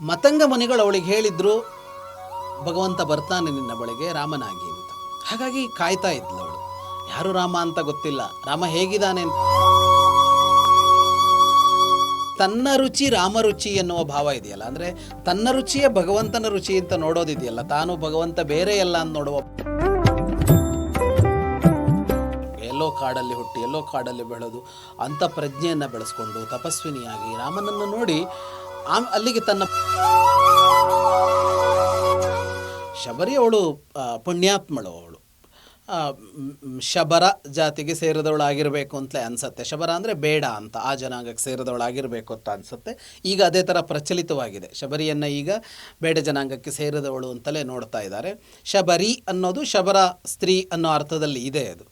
ಮತಂಗ ಮುನಿಗಳು ಅವಳಿಗೆ ಹೇಳಿದ್ರು, ಭಗವಂತ ಬರ್ತಾನೆ ನಿನ್ನ ಬಳಿಗೆ, ರಾಮನಾಗಿ ಅಂತ. ಹಾಗಾಗಿ ಕಾಯ್ತಾ ಇದ್ಲು ಅವಳು. ಯಾರು ರಾಮ ಅಂತ ಗೊತ್ತಿಲ್ಲ. ರಾಮ ಹೇಗಿದ್ದಾನೆ ತನ್ನ ರುಚಿ, ರಾಮ ರುಚಿ ಎನ್ನುವ ಭಾವ ಇದೆಯಲ್ಲ, ಅಂದರೆ ತನ್ನ ರುಚಿಯೇ ಭಗವಂತನ ರುಚಿ ಅಂತ ನೋಡೋದಿದೆಯಲ್ಲ ತಾನು ಭಗವಂತ ಬೇರೆ ಎಲ್ಲ ಅಂತ ನೋಡುವ. ಎಲ್ಲೋ ಕಾಡಲ್ಲಿ ಹುಟ್ಟಿ, ಎಲ್ಲೋ ಕಾಡಲ್ಲಿ ಬೆಳೆದು ಅಂತ ಪ್ರಜ್ಞೆಯನ್ನು ಬೆಳೆಸ್ಕೊಂಡು ತಪಸ್ವಿನಿಯಾಗಿ ರಾಮನನ್ನು ನೋಡಿ ಅಲ್ಲಿಗೆ ತನ್ನ ಶಬರಿ ಅವಳು ಪುಣ್ಯಾತ್ಮಳು ಅವಳು ಶಬರ ಜಾತಿಗೆ ಸೇರಿದವಳಾಗಿರಬೇಕು ಅಂತಲೇ ಅನಿಸುತ್ತೆ. ಶಬರ ಅಂದರೆ ಬೇಡ ಅಂತ, ಆ ಜನಾಂಗಕ್ಕೆ ಸೇರಿದವಳಾಗಿರಬೇಕು ಅಂತ ಅನಿಸುತ್ತೆ. ಈಗ ಅದೇ ಥರ ಪ್ರಚಲಿತವಾಗಿದೆ. ಶಬರಿಯನ್ನು ಈಗ ಬೇಡ ಜನಾಂಗಕ್ಕೆ ಸೇರಿದವಳು ಅಂತಲೇ ನೋಡ್ತಾ ಇದ್ದಾರೆ. ಶಬರಿ ಅನ್ನೋದು ಶಬರ ಸ್ತ್ರೀ ಅನ್ನೋ ಅರ್ಥದಲ್ಲಿ ಇದೆ ಅದು.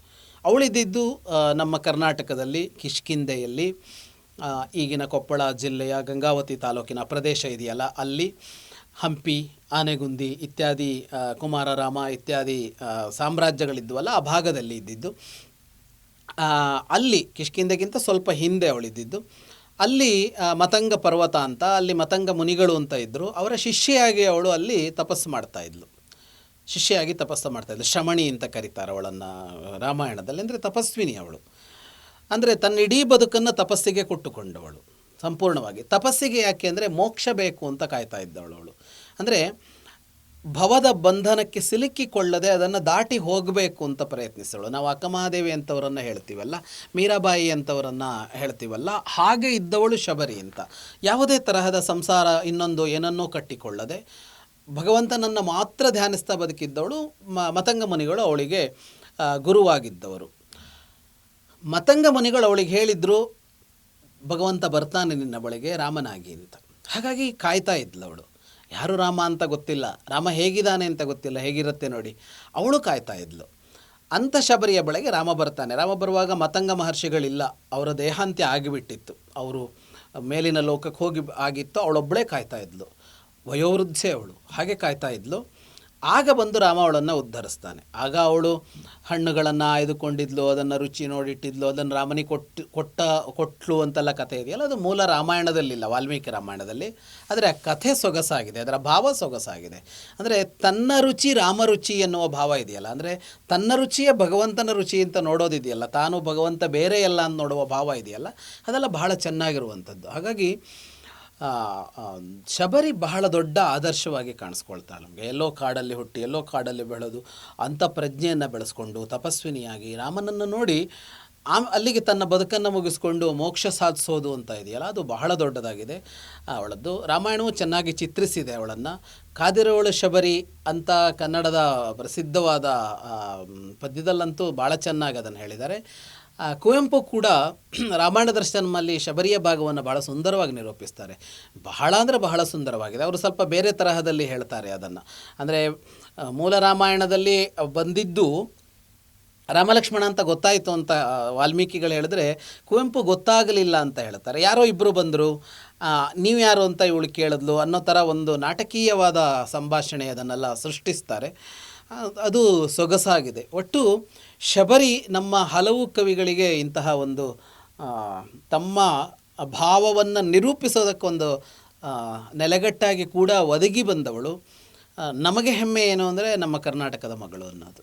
ಅವಳಿದ್ದಿದ್ದು ನಮ್ಮ ಕರ್ನಾಟಕದಲ್ಲಿ ಕಿಷ್ಕಿಂದೆಯಲ್ಲಿ ಈಗಿನ ಕೊಪ್ಪಳ ಜಿಲ್ಲೆಯ ಗಂಗಾವತಿ ತಾಲೂಕಿನ ಪ್ರದೇಶ ಇದೆಯಲ್ಲ, ಅಲ್ಲಿ ಹಂಪಿ, ಆನೆಗುಂದಿ ಇತ್ಯಾದಿ ಕುಮಾರರಾಮ ಇತ್ಯಾದಿ ಸಾಮ್ರಾಜ್ಯಗಳಿದ್ವಲ್ಲ, ಆ ಭಾಗದಲ್ಲಿ ಇದ್ದಿದ್ದು. ಅಲ್ಲಿ ಕಿಷ್ಕಿಂದೆಗಿಂತ ಸ್ವಲ್ಪ ಹಿಂದೆ ಅವಳಿದ್ದಿದ್ದು. ಅಲ್ಲಿ ಮತಂಗ ಪರ್ವತ ಅಂತ, ಅಲ್ಲಿ ಮತಂಗ ಮುನಿಗಳು ಅಂತ ಇದ್ದರು ಅವರ ಶಿಷ್ಯೆಯಾಗಿ ಅವಳು ಅಲ್ಲಿ ತಪಸ್ಸು ಮಾಡ್ತಾ ಇದ್ಲು. ಶಿಷ್ಯೆಯಾಗಿ ತಪಸ್ಸು ಮಾಡ್ತಾ ಇದ್ಲು. ಶ್ರಮಣಿ ಅಂತ ಕರೀತಾರೆ ಅವಳನ್ನು ರಾಮಾಯಣದಲ್ಲಿ, ಅಂದರೆ ತಪಸ್ವಿನಿ ಅವಳು. ಅಂದರೆ ತನ್ನ ಇಡೀ ಬದುಕನ್ನು ತಪಸ್ಸಿಗೆ ಕೊಟ್ಟುಕೊಂಡವಳು. ಸಂಪೂರ್ಣವಾಗಿ. ತಪಸ್ಸಿಗೆ ಯಾಕೆ ಅಂದರೆ ಮೋಕ್ಷ ಬೇಕು ಅಂತ ಕಾಯ್ತಾ ಇದ್ದವಳು ಅವಳು. ಅಂದರೆ ಭವದ ಬಂಧನಕ್ಕೆ ಸಿಲುಕಿಕೊಳ್ಳದೆ ಅದನ್ನು ದಾಟಿ ಹೋಗಬೇಕು ಅಂತ ಪ್ರಯತ್ನಿಸಿದಳು. ನಾವು ಅಕ್ಕಮಹಾದೇವಿ ಅಂಥವರನ್ನು ಹೇಳ್ತೀವಲ್ಲ, ಮೀರಾಬಾಯಿ ಅಂಥವರನ್ನು ಹೇಳ್ತೀವಲ್ಲ, ಹಾಗೆ ಇದ್ದವಳು ಶಬರಿ ಅಂತ. ಯಾವುದೇ ತರಹದ ಸಂಸಾರ ಇನ್ನೊಂದು ಏನನ್ನೋ ಕಟ್ಟಿಕೊಳ್ಳದೆ ಭಗವಂತನನ್ನು ಮಾತ್ರ ಧ್ಯಾನಿಸ್ತಾ ಬದುಕಿದ್ದವಳು ಮತಂಗ ಮುನಿಗಳು ಅವಳಿಗೆ ಗುರುವಾಗಿದ್ದವರು. ಮತಂಗ ಮುನಿಗಳು ಅವಳಿಗೆ ಹೇಳಿದ್ರು, ಭಗವಂತ ಬರ್ತಾನೆ ನಿನ್ನ ಬಳಿಗೆ, ರಾಮನಾಗಿ ಅಂತ. ಹಾಗಾಗಿ ಕಾಯ್ತಾ ಇದ್ಲು ಅವಳು. ಯಾರು ರಾಮ ಅಂತ ಗೊತ್ತಿಲ್ಲ. ರಾಮ ಹೇಗಿದ್ದಾನೆ ಅಂತ ಗೊತ್ತಿಲ್ಲ. ಹೇಗಿರುತ್ತೆ ನೋಡಿ. ಅವಳು ಕಾಯ್ತಾ ಇದ್ಲು. ಅಂಥ ಶಬರಿಯ ಬಳಿಗೆ ರಾಮ ಬರ್ತಾನೆ. ರಾಮ ಬರುವಾಗ ಮತಂಗ ಮಹರ್ಷಿಗಳಿಲ್ಲ. ಅವರ ದೇಹಾಂತ್ಯ ಆಗಿಬಿಟ್ಟಿತ್ತು. ಅವರು ಮೇಲಿನ ಲೋಕಕ್ಕೆ ಹೋಗಿ ಆಗಿತ್ತು. ಅವಳೊಬ್ಬಳೇ ಕಾಯ್ತಾ ಇದ್ಲು. ವಯೋವೃದ್ಧೆ ಅವಳು. ಹಾಗೆ ಕಾಯ್ತಾ ಇದ್ಲು. ಆಗ ಬಂದು ರಾಮ ಅವಳನ್ನು ಉದ್ಧರಿಸ್ತಾನೆ. ಆಗ ಅವಳು ಹಣ್ಣುಗಳನ್ನು ಆಯ್ದುಕೊಂಡಿದ್ಲು, ಅದನ್ನು ರುಚಿ ನೋಡಿಟ್ಟಿದ್ಲು, ಅದನ್ನು ರಾಮನಿಗೆ ಕೊಟ್ಟು, ಕೊಟ್ಟ, ಕೊಟ್ಲು ಅಂತೆಲ್ಲ ಕಥೆ ಇದೆಯಲ್ಲ, ಅದು ಮೂಲ ರಾಮಾಯಣದಲ್ಲಿಲ್ಲ, ವಾಲ್ಮೀಕಿ ರಾಮಾಯಣದಲ್ಲಿ. ಆದರೆ ಆ ಕಥೆ ಸೊಗಸಾಗಿದೆ, ಅದರ ಭಾವ ಸೊಗಸಾಗಿದೆ. ಅಂದರೆ ತನ್ನ ರುಚಿ ರಾಮ ರುಚಿ ಎನ್ನುವ ಭಾವ ಇದೆಯಲ್ಲ, ಅಂದರೆ ತನ್ನ ರುಚಿಯೇ ಭಗವಂತನ ರುಚಿ ಅಂತ ನೋಡೋದಿದೆಯಲ್ಲ, ತಾನು ಭಗವಂತ ಬೇರೆ ಎಲ್ಲ ಅಂತ ನೋಡುವ ಭಾವ ಇದೆಯಲ್ಲ, ಅದೆಲ್ಲ ಬಹಳ ಚೆನ್ನಾಗಿರುವಂಥದ್ದು. ಹಾಗಾಗಿ ಶಬರಿ ಬಹಳ ದೊಡ್ಡ ಆದರ್ಶವಾಗಿ ಕಾಣಿಸ್ಕೊಳ್ತಾ ನಮಗೆ. ಎಲ್ಲೋ ಕಾಡಲ್ಲಿ ಹುಟ್ಟಿ, ಎಲ್ಲೋ ಕಾಡಲ್ಲಿ ಬೆಳೆದು ಅಂಥ ಪ್ರಜ್ಞೆಯನ್ನು ಬೆಳೆಸ್ಕೊಂಡು, ತಪಸ್ವಿನಿಯಾಗಿ ರಾಮನನ್ನು ನೋಡಿ ಆಮ್ ಅಲ್ಲಿಗೆ ತನ್ನ ಬದುಕನ್ನು ಮುಗಿಸ್ಕೊಂಡು ಮೋಕ್ಷ ಸಾಧಿಸೋದು ಅಂತ ಇದೆಯಲ್ಲ, ಅದು ಬಹಳ ದೊಡ್ಡದಾಗಿದೆ. ಅವಳದ್ದು ರಾಮಾಯಣವು ಚೆನ್ನಾಗಿ ಚಿತ್ರಿಸಿದೆ ಅವಳನ್ನು. ಕಾದಿರೋಳು ಶಬರಿ ಅಂತ ಕನ್ನಡದ ಪ್ರಸಿದ್ಧವಾದ ಪದ್ಯದಲ್ಲಂತೂ ಭಾಳ ಚೆನ್ನಾಗಿ ಅದನ್ನು ಹೇಳಿದ್ದಾರೆ. ಕುವೆಂಪು ಕೂಡ ರಾಮಾಯಣ ದರ್ಶನಮಲ್ಲಿ ಶಬರಿಯ ಭಾಗವನ್ನು ಬಹಳ ಸುಂದರವಾಗಿ ನಿರೂಪಿಸ್ತಾರೆ. ಬಹಳ ಅಂದರೆ ಬಹಳ ಸುಂದರವಾಗಿದೆ. ಅವರು ಸ್ವಲ್ಪ ಬೇರೆ ತರಹದಲ್ಲಿ ಹೇಳ್ತಾರೆ ಅದನ್ನು. ಅಂದರೆ ಮೂಲ ರಾಮಾಯಣದಲ್ಲಿ ಬಂದಿದ್ದು ರಾಮಲಕ್ಷ್ಮಣ ಅಂತ ಗೊತ್ತಾಯಿತು ಅಂತ ವಾಲ್ಮೀಕಿಗಳು ಹೇಳಿದ್ರೆ, ಕುವೆಂಪು ಗೊತ್ತಾಗಲಿಲ್ಲ ಅಂತ ಹೇಳ್ತಾರೆ. ಯಾರೋ ಇಬ್ಬರು ಬಂದರು ನೀವು ಯಾರು ಅಂತ ಇವಳು ಕೇಳಿದ್ಲು ಅನ್ನೋ ಥರ ಒಂದು ನಾಟಕೀಯವಾದ ಸಂಭಾಷಣೆ ಅದನ್ನೆಲ್ಲ ಸೃಷ್ಟಿಸ್ತಾರೆ. ಅದು ಸೊಗಸಾಗಿದೆ. ಒಟ್ಟು ಶಬರಿ ನಮ್ಮ ಹಲವು ಕವಿಗಳಿಗೆ ಇಂತಹ ಒಂದು ತಮ್ಮ ಭಾವವನ್ನು ನಿರೂಪಿಸೋದಕ್ಕೊಂದು ನೆಲೆಗಟ್ಟಾಗಿ ಕೂಡ ಒದಗಿ ಬಂದವಳು. ನಮಗೆ ಹೆಮ್ಮೆ ಏನು ಅಂದರೆ ನಮ್ಮ ಕರ್ನಾಟಕದ ಮಗಳು ಅನ್ನೋದು.